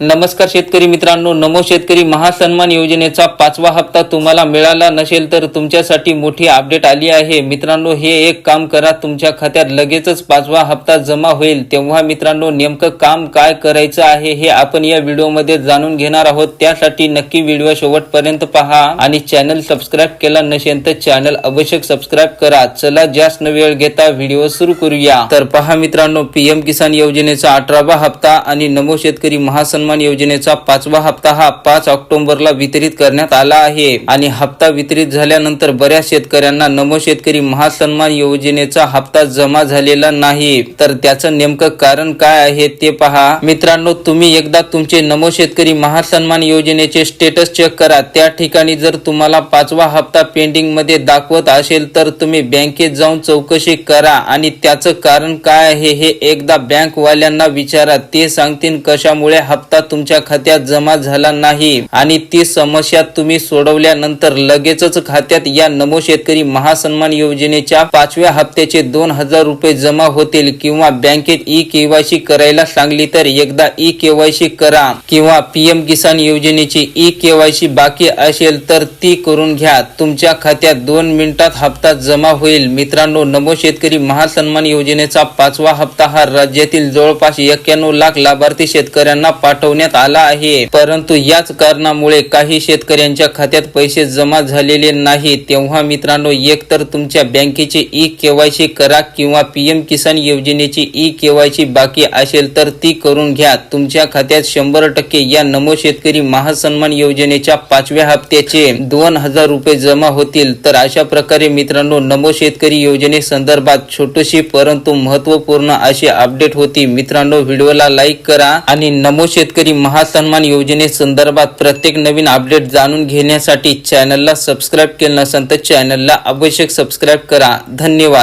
नमस्कार शेतकरी मित्रांनो नमो शेतकरी महासन्मान योजनेचा पाचवा हप्ता तुम्हाला मिळाला नसेल तर तुमच्यासाठी मोठी अपडेट आली आहे. मित्रांनो हे एक काम करा तुमच्या खात्यात लगेचच पाचवा हप्ता जमा होईल. तेव्हा मित्रांनो नेमकं काम काय करायचं आहे हे आपण या व्हिडिओमध्ये जाणून घेणार आहोत. त्यासाठी नक्की व्हिडिओ शेवटपर्यंत पहा आणि चॅनल सबस्क्राईब केला नसेल तर चॅनल अवश्य सबस्क्राईब करा. चला जास्त न वेळ घेता व्हिडिओ सुरू करूया. तर पहा मित्रांनो पीएम किसान योजनेचा अठरावा हप्ता आणि नमो शेतकरी महासन्मान योजनेचा पाचवा हप्ता हा पाच ऑक्टोबरला वितरित करण्यात आला आहे. आणि हप्ता वितरित झाल्यानंतर बऱ्याच शेतकऱ्यांना नमो शेतकरी महासन्मान योजनेचा हप्ता जमा झालेला नाही. तर त्याचं नेमकं कारण काय आहे ते पहा. मित्रांनो तुम्ही एकदा तुमचे नमो शेतकरी महासन्मान योजनेचे स्टेटस चेक करा. त्या ठिकाणी जर तुम्हाला पाचवा हप्ता पेंडिंगमध्ये दाखवत असेल तर तुम्ही बँकेत जाऊन चौकशी करा. आणि त्याचं कारण काय आहे हे एकदा बँक वाल्यांना विचारा. ते सांगतील कशामुळे हप्ता तुमच्या खात्यात जमा झाला नाही आणि ती समस्या तुम्ही सोडवल्यानंतर लगेचच खात्यात या नमो शेतकरी महासन्मान योजनेच्या पाचव्या हप्त्याचे दोन हजार रुपये जमा होतील किंवा बँकेत ई केवायसी करायला सांगली तर एकदा ई केवायसी करा किंवा पीएम किसान योजनेची ई केवायसी बाकी असेल तर ती करून घ्या. तुमच्या खात्यात दोन मिनिटात हप्ता जमा होईल. मित्रांनो नमो शेतकरी महासन्मान योजनेचा पाचवा हप्ता हा राज्यातील जवळपास एक्क्याण्णव लाख लाभार्थी शेतकऱ्यांना पाठवण्यात आला आहे. परंतु याच कारणामुळे काही शेतकऱ्यांच्या खात्यात पैसे जमा झालेले नाही. तेव्हा मित्रांनो एकतर तुमच्या बँकेची ई केवायसी करा किंवा पीएम किसान योजनेची ई केवायसी बाकी असेल तर ती करून घ्या. तुमच्या खात्यात शंभर टक्के या नमो शेतकरी महासन्मान योजनेच्या पाचव्या हप्त्याचे दोन हजार रुपये जमा होतील. तर अशा प्रकारे मित्रांनो नमो शेतकरी योजने संदर्भात छोटीशी परंतु महत्त्वपूर्ण अशी अपडेट होती. मित्रांनो व्हिडिओला लाईक करा आणि नमो शेतकरी महासन्मान योजने संदर्भात प्रत्येक नवीन अपडेट जाणून घेण्यासाठी चॅनलला सबस्क्राईब केलं नसेल तर चॅनलला आवश्यक सबस्क्राईब करा. धन्यवाद.